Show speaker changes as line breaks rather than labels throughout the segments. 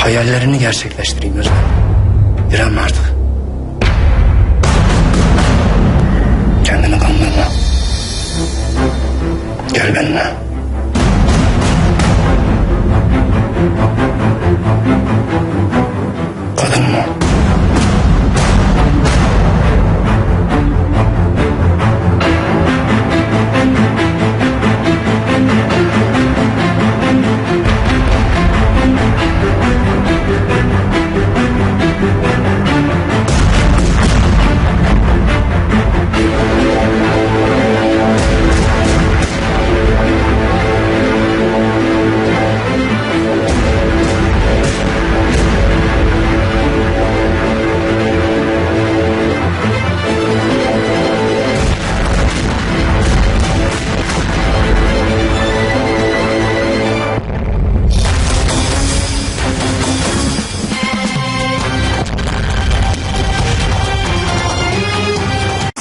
Hayallerini gerçekleştireyim Özlem. Direnme artık. Kendini kandırma. Gel benimle. Kadın mı?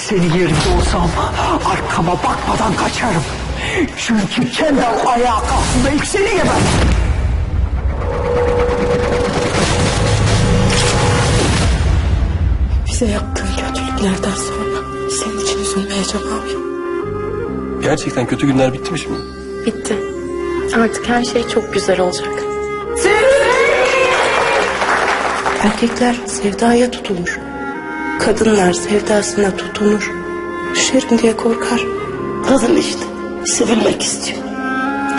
Senin yerinde olsam arkama bakmadan kaçarım. Çünkü kendi ayağa kalktığında ilk seni yemem.
Bize yaptığın kötülüklerden sonra senin için üzülmeye cevap yok.
Gerçekten kötü günler bitti mi şimdi?
Bitti. Artık her şey çok güzel olacak. Erkekler sevdaya tutulur. Kadınlar sevdasına tutunur. Düşerim diye korkar.
Kadın işte sevilmek istiyor.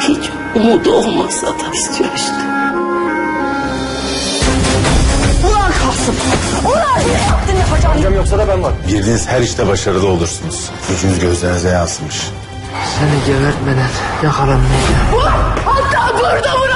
Hiç umudu olmasa da istiyor işte.
Ulan Kasım! Ulan ne yaptın yapacağını?
Yoksa da ben var.
Girdiğiniz her işte başarılı olursunuz. Gücünüz gözlerinize yansımış.
Seni gebertmeden yakalanmayacağım.
Hatta burada